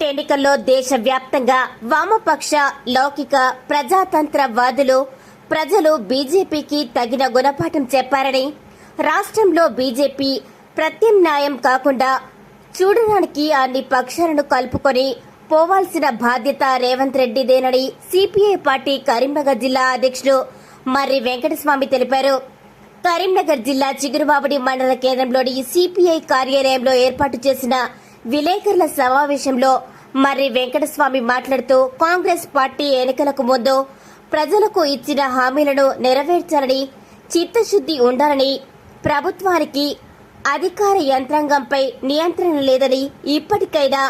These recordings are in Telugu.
పార్లమెంట్ ఎన్నికల్లో దేశవ్యాప్తంగా వామపక్ష లౌకిక ప్రజాతంత్ర వాదులు ప్రజలు బీజేపీకి తగిన గుణపాఠం చెప్పారని రాష్ట్రంలో బీజేపీ ప్రత్యామ్నాయం కాకుండా చూడడానికి అన్ని పక్షాలను కలుపుకొని పోవాల్సిన బాధ్యత రేవంత్ రెడ్డిదేనని సిపిఐ పార్టీ కరీంనగర్ జిల్లా అధ్యక్షుడు మర్రి వెంకటస్వామి తెలిపారు. కరీంనగర్ జిల్లా చిగురుబాబడి మండల కేంద్రంలోని సిపిఐ కార్యాలయంలో ఏర్పాటు చేసిన విలేకరుల సమావేశంలో మర్రి వెంకటస్వామి మాట్లాడుతూ కాంగ్రెస్ పార్టీ ఎన్నికలకు ముందు ప్రజలకు ఇచ్చిన హామీలను నెరవేర్చాలని చిత్తశుద్ది ఉండాలని ప్రభుత్వానికి అధికార యంత్రాంగంపై నియంత్రణ లేదని ఇప్పటికైనా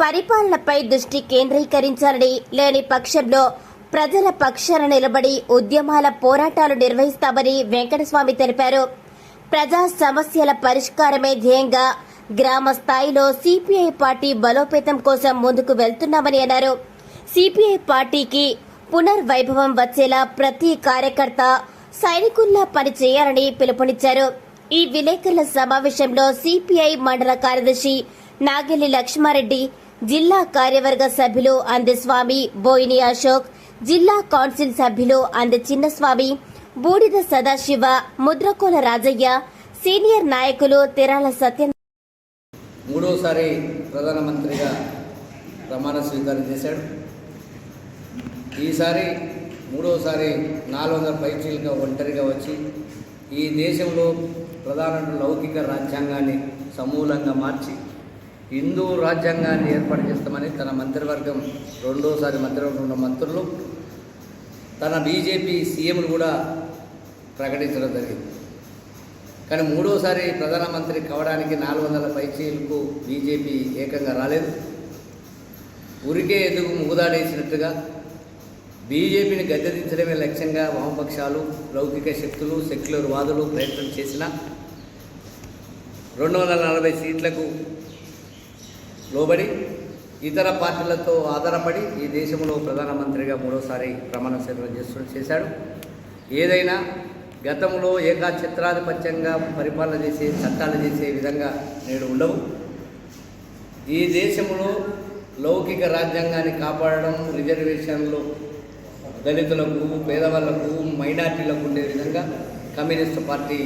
పరిపాలనపై దృష్టి కేంద్రీకరించాలని లేని పక్షంలో ప్రజల పక్షాన నిలబడి ఉద్యమాల పోరాటాలు నిర్వహిస్తామని వెంకటస్వామి తెలిపారు. ప్రజా సమస్యల పరిష్కారమే ధ్యేయంగా గ్రామ స్థాయిలో సిపిఐ పార్టీ బలోపేతం కోసం ముందుకు వెళ్తున్నామని అన్నారు. సిపిఐ పార్టీకి పునర్వైభవం వచ్చేలా ప్రతి కార్యకర్త సైనికుల్లా పనిచేయాలని పిలుపునిచ్చారు. ఈ విలేకరుల సమావేశంలో సిపిఐ మండల కార్యదర్శి నాగెల్లి లక్ష్మారెడ్డి జిల్లా కార్యవర్గ సభ్యులు అందస్వామి బోయిని అశోక్ జిల్లా కౌన్సిల్ సభ్యులు అంద చిన్నస్వామి బూడిద సదాశివ ముద్రకోల రాజయ్య సీనియర్ నాయకులు తెరాల సత్య మూడోసారి ప్రధానమంత్రిగా ప్రమాణ స్వీకారం చేశాడు. ఈసారి మూడోసారి నాలుగు వందల పైచీలుగా ఒంటరిగా వచ్చి ఈ దేశంలో ప్రధాన లౌకిక రాజ్యాంగాన్ని సమూలంగా మార్చి హిందూ రాజ్యాంగాన్ని ఏర్పాటు చేస్తామని తన మంత్రివర్గం రెండోసారి మంత్రివర్గం ఉన్న మంత్రులు తన బీజేపీ సీఎంను కూడా ప్రకటించడం జరిగింది. కానీ మూడోసారి ప్రధానమంత్రి కావడానికి నాలుగు వందల పైచీలకు బీజేపీ ఏకంగా రాలేదు. ఉరికే ఎదుగు ముగుదాడేసినట్టుగా బీజేపీని గద్దెదించడమే లక్ష్యంగా వామపక్షాలు లౌకిక శక్తులు సెక్యులర్ వాదులు ప్రయత్నం చేసిన రెండు వందల నలభై సీట్లకు లోబడి ఇతర పార్టీలతో ఆధారపడి ఈ దేశంలో ప్రధానమంత్రిగా మూడోసారి ప్రమాణ స్వీకారం చేస్తూ చేశాడు. ఏదైనా గతంలో ఏకాచిత్రాధిపత్యంగా పరిపాలన చేసే చట్టాలు చేసే విధంగా నేడు ఉండవు. ఈ దేశంలో లౌకిక రాజ్యాంగాన్ని కాపాడడం రిజర్వేషన్లు దళితులకు పేదవాళ్ళకు మైనార్టీలకు ఉండే విధంగా కమ్యూనిస్టు పార్టీ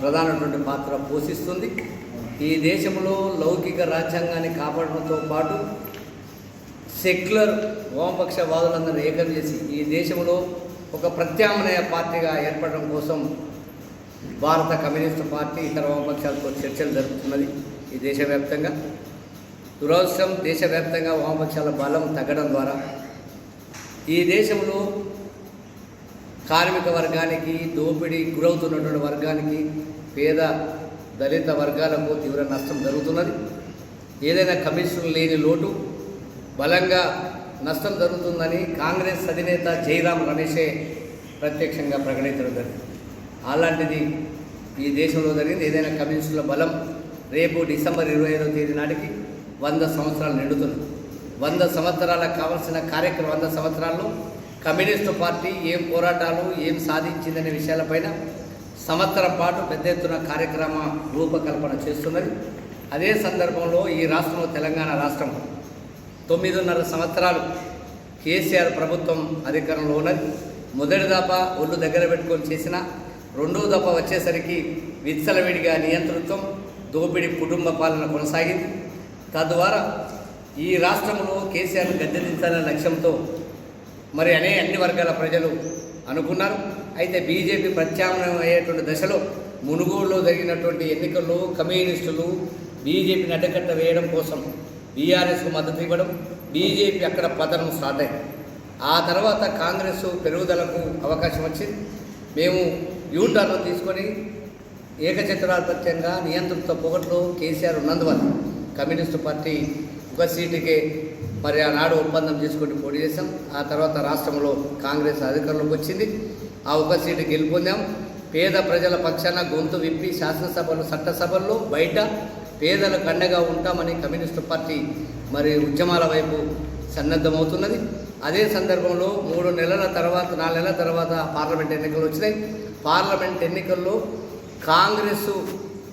ప్రధానటువంటి పాత్ర పోషిస్తుంది. ఈ దేశంలో లౌకిక రాజ్యాంగాన్ని కాపాడడంతో పాటు సెక్యులర్ వామపక్ష వాదులందరూ ఏకం చేసి ఈ దేశంలో ఒక ప్రత్యామ్నాయ పార్టీగా ఏర్పడడం కోసం భారత కమ్యూనిస్టు పార్టీ ఇతర వామపక్షాలతో చర్చలు జరుపుతున్నది ఈ దేశవ్యాప్తంగా. దురదృష్టం దేశవ్యాప్తంగా వామపక్షాల బలం తగ్గడం ద్వారా ఈ దేశంలో కార్మిక వర్గానికి దోపిడీ గురవుతున్నటువంటి వర్గానికి పేద దళిత వర్గాలకు తీవ్ర నష్టం జరుగుతున్నది. ఏదైనా కమిషన్ లేని లోటు బలంగా నష్టం జరుగుతుందని కాంగ్రెస్ అధినేత జైరాం రమేషే ప్రత్యక్షంగా ప్రకటించడం జరిగింది. అలాంటిది ఈ దేశంలో జరిగింది. ఏదైనా కమ్యూనిస్టుల బలం రేపు డిసెంబర్ ఇరవై ఐదో తేదీ నాటికి వంద సంవత్సరాలు నిండుతుంది. వంద సంవత్సరాలకు కావాల్సిన కార్యక్రమం వంద సంవత్సరాల్లో కమ్యూనిస్టు పార్టీ ఏం పోరాటాలు ఏం సాధించిందనే విషయాలపైన సంవత్సరం పాటు పెద్ద ఎత్తున కార్యక్రమ రూపకల్పన చేస్తున్నది. అదే సందర్భంలో ఈ రాష్ట్రంలో తెలంగాణ రాష్ట్రం తొమ్మిదిన్నర సంవత్సరాలు కేసీఆర్ ప్రభుత్వం అధికారంలో ఉన్నది. మొదటి దఫా ఒళ్ళు దగ్గర పెట్టుకొని చేసిన రెండో దఫా వచ్చేసరికి విచ్చలవిడిగా నియంతృత్వం దోపిడీ కుటుంబ పాలన కొనసాగింది. తద్వారా ఈ రాష్ట్రంలో కేసీఆర్ను గద్దెదించాలనే లక్ష్యంతో మరి అనే అన్ని వర్గాల ప్రజలు అనుకున్నారు. అయితే బీజేపీ ప్రత్యామ్నాయం అయ్యేటువంటి దశలో మునుగోడులో జరిగినటువంటి ఎన్నికల్లో కమ్యూనిస్టులు బీజేపీని అడ్డకట్ట వేయడం కోసం బీఆర్ఎస్కు మద్దతు ఇవ్వడం బీజేపీ అక్కడ పతనం స్టార్ట్ అయింది. ఆ తర్వాత కాంగ్రెస్ పెరుగుదలకు అవకాశం వచ్చింది. మేము యూటర్న్ తీసుకొని ఏకచిత్రాధిపత్యంగా నియంత్రిత పొగట్లో కేసీఆర్ ఉన్నందువల్ల కమ్యూనిస్టు పార్టీ ఒక సీటుకే మరి ఆనాడు ఒప్పందం చేసుకొని పోటీ చేశాం. ఆ తర్వాత రాష్ట్రంలో కాంగ్రెస్ అధికారంలోకి వచ్చింది. ఆ ఒక సీటు గెలుపొందాం. పేద ప్రజల పక్షాన గొంతు విప్పి శాసనసభలు చట్టసభల్లో బయట పేదలకు అండగా ఉంటామని కమ్యూనిస్టు పార్టీ మరి ఉద్యమాల వైపు సన్నద్ధమవుతున్నది. అదే సందర్భంలో మూడు నెలల తర్వాత నాలుగు నెలల తర్వాత పార్లమెంట్ ఎన్నికలు వచ్చినాయి. పార్లమెంట్ ఎన్నికల్లో కాంగ్రెస్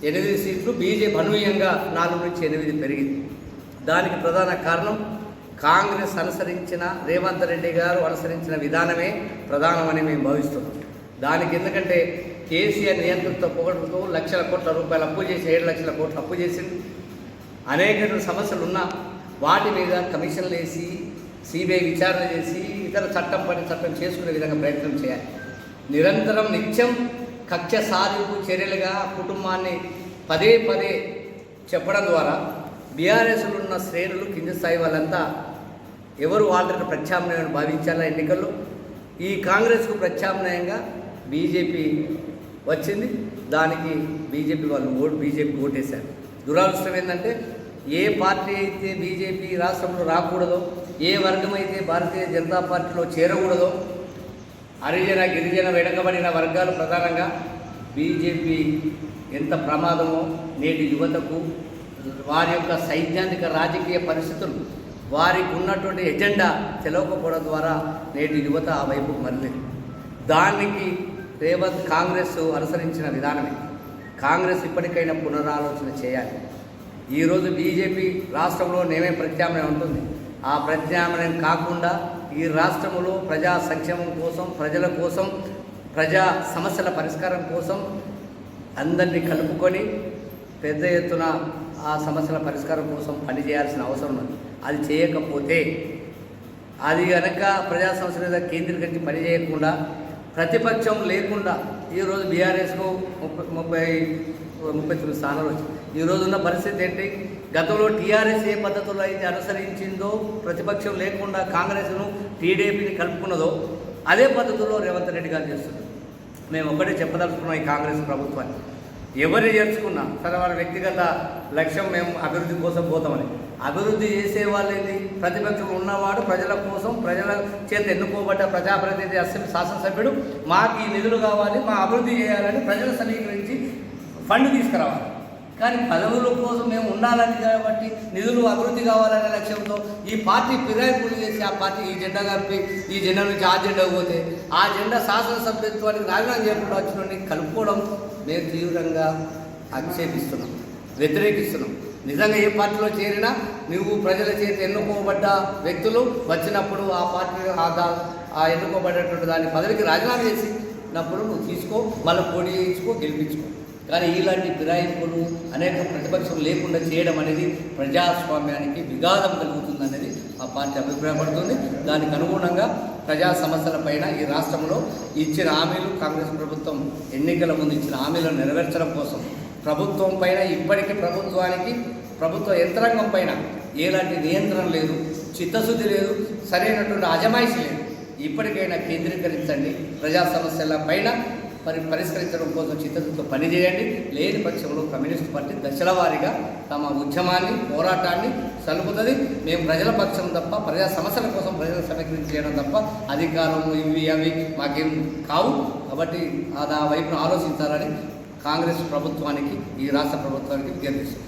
ఎనిమిది సీట్లు బీజేపీ అనూహ్యంగా నాలుగు నుంచి ఎనిమిది పెరిగింది. దానికి ప్రధాన కారణం కాంగ్రెస్ అనుసరించిన రేవంత్ రెడ్డి గారు అనుసరించిన విధానమే ప్రధానమని మేము భావిస్తున్నాం. దానికి ఎందుకంటే కేసీఆర్ నియంత్రణతో పొగడుతూ లక్షల కోట్ల రూపాయలు అప్పు చేసి ఏడు లక్షల కోట్లు అప్పు చేసింది అనేక సమస్యలు ఉన్నా వాటి మీద కమిషన్లు వేసి సిబిఐ విచారణ చేసి ఇతర చట్టం పని చట్టం చేసుకునే విధంగా ప్రయత్నం చేయాలి. నిరంతరం నిత్యం కక్ష సాధింపు చర్యలుగా కుటుంబాన్ని పదే పదే చెప్పడం ద్వారా బీఆర్ఎస్లో ఉన్న శ్రేణులు కింది స్థాయి వాళ్ళంతా ఎవరు వాళ్ళని ప్రత్యామ్నాయం భావించాలా ఎన్నికల్లో? ఈ కాంగ్రెస్కు ప్రత్యామ్నాయంగా బీజేపీ వచ్చింది. దానికి బీజేపీ వాళ్ళు ఓటు బీజేపీ ఓటేశారు. దురాదృష్టం ఏంటంటే ఏ పార్టీ అయితే బీజేపీ రాష్ట్రంలో రాకూడదో ఏ వర్గం అయితే భారతీయ జనతా పార్టీలో చేరకూడదో హరిజన గిరిజన వెనుకబడిన వర్గాలు ప్రధానంగా బీజేపీ ఎంత ప్రమాదమో నేటి యువతకు వారి యొక్క సైద్ధాంతిక రాజకీయ పరిస్థితులు వారికి ఉన్నటువంటి ఎజెండా తెలవకపోవడం ద్వారా నేటి యువత ఆ వైపు మరలేదు దానికి రేవంత్ కాంగ్రెస్ అనుసరించిన విధానమే. కాంగ్రెస్ ఇప్పటికైనా పునరాలోచన చేయాలి. ఈరోజు బీజేపీ రాష్ట్రంలో నేమే ప్రత్యామ్నాయం ఉంటుంది ఆ ప్రత్యామ్నాయం కాకుండా ఈ రాష్ట్రంలో ప్రజా సంక్షేమం కోసం ప్రజల కోసం ప్రజా సమస్యల పరిష్కారం కోసం అందరినీ కలుపుకొని పెద్ద ఎత్తున ఆ సమస్యల పరిష్కారం కోసం పనిచేయాల్సిన అవసరం ఉంది అది చేయకపోతే అది కనుక ప్రజా సంస్థ మీద కేంద్రీకరించి పనిచేయకుండా ప్రతిపక్షం లేకుండా ఈరోజు బీఆర్ఎస్కు ముప్పై ముప్పై ముప్పై తొమ్మిది స్థానాలు వచ్చింది. ఈరోజు ఉన్న పరిస్థితి ఏంటి? గతంలో టీఆర్ఎస్ ఏ పద్ధతుల్లో అయితే అనుసరించిందో ప్రతిపక్షం లేకుండా కాంగ్రెస్ను టీడీపీని కలుపుకున్నదో అదే పద్ధతిలో రేవంత్ రెడ్డి గారు చేస్తున్నారు. మేము ఒకటే చెప్పదలుచుకున్నాం ఈ కాంగ్రెస్ ప్రభుత్వాన్ని. ఎవరు చేర్చుకున్నా సరే వాళ్ళ వ్యక్తిగత లక్ష్యం మేము అభివృద్ధి కోసం పోతామని. అభివృద్ధి చేసే వాళ్ళేది ప్రతిపక్షం ఉన్నవాడు ప్రజల కోసం ప్రజల చేత ఎన్నుకోబడ్డ ప్రజాప్రతినిధి అసెంబ్లీ శాసనసభ్యుడు మాకు ఈ నిధులు కావాలి మా అభివృద్ధి చేయాలని ప్రజలు సమీకరించి ఫండ్ తీసుకురావాలి. కానీ పదవుల కోసం మేము ఉండాలని కాబట్టి నిధులు అభివృద్ధి కావాలనే లక్ష్యంతో ఈ పార్టీ ఫిరాయింపులు చేసి ఆ పార్టీ ఈ జెండా కలిపి ఈ జెండా నుంచి ఆ జెండా పోతే ఆ జెండా శాసనసభ్యత్వానికి రాజీనామా చేయకుండా వచ్చిన కలుపుకోవడం మేము తీవ్రంగా ఆక్షేపిస్తున్నాం వ్యతిరేకిస్తున్నాం. నిజంగా ఏ పార్టీలో చేరినా నువ్వు ప్రజల చేతి ఎన్నుకోబడ్డ వ్యక్తులు వచ్చినప్పుడు ఆ పార్టీ ఆ దా- ఆ దాని పదవికి రాజీనామా చేసినప్పుడు నువ్వు తీసుకో మళ్ళీ పోటీ చేయించుకో గెలిపించుకో. కానీ ఇలాంటి ఫిరాయింపులు అనేక ప్రతిపక్షం లేకుండా చేయడం అనేది ప్రజాస్వామ్యానికి విఘాతం కలుగుతుందనేది ఆ పార్టీ అభిప్రాయపడుతుంది దానికి అనుగుణంగా ప్రజా సమస్యలపైన ఈ రాష్ట్రంలో ఇచ్చిన హామీలు కాంగ్రెస్ ప్రభుత్వం ఎన్నికల ముందు ఇచ్చిన హామీలను నెరవేర్చడం కోసం ప్రభుత్వం పైన ఇప్పటికీ ప్రభుత్వానికి ప్రభుత్వ యంత్రాంగం పైన ఎలాంటి నియంత్రణ లేదు చిత్తశుద్ధి లేదు సరైనటువంటి అజమాయిషి లేదు. ఇప్పటికైనా కేంద్రీకరించండి. ప్రజా సమస్యల పైన మరి పరిష్కరించడం కోసం చిత్తశుద్ధితో పనిచేయండి లేని పక్షంలో కమ్యూనిస్ట్ పార్టీ దశల వారీగా తమ ఉద్యమాన్ని పోరాటాన్ని సలుపుతుంది. మేము ప్రజల పక్షం తప్ప ప్రజా సమస్యల కోసం ప్రజలు సమీకరించి చేయడం తప్ప అధికారం ఇవి అవి మాకేం కావు. కాబట్టి అది ఆ వైపున ఆలోచించాలని కాంగ్రెస్ ప్రభుత్వానికి ఈ రాష్ట్ర ప్రభుత్వానికి విజ్ఞప్తిస్తుంది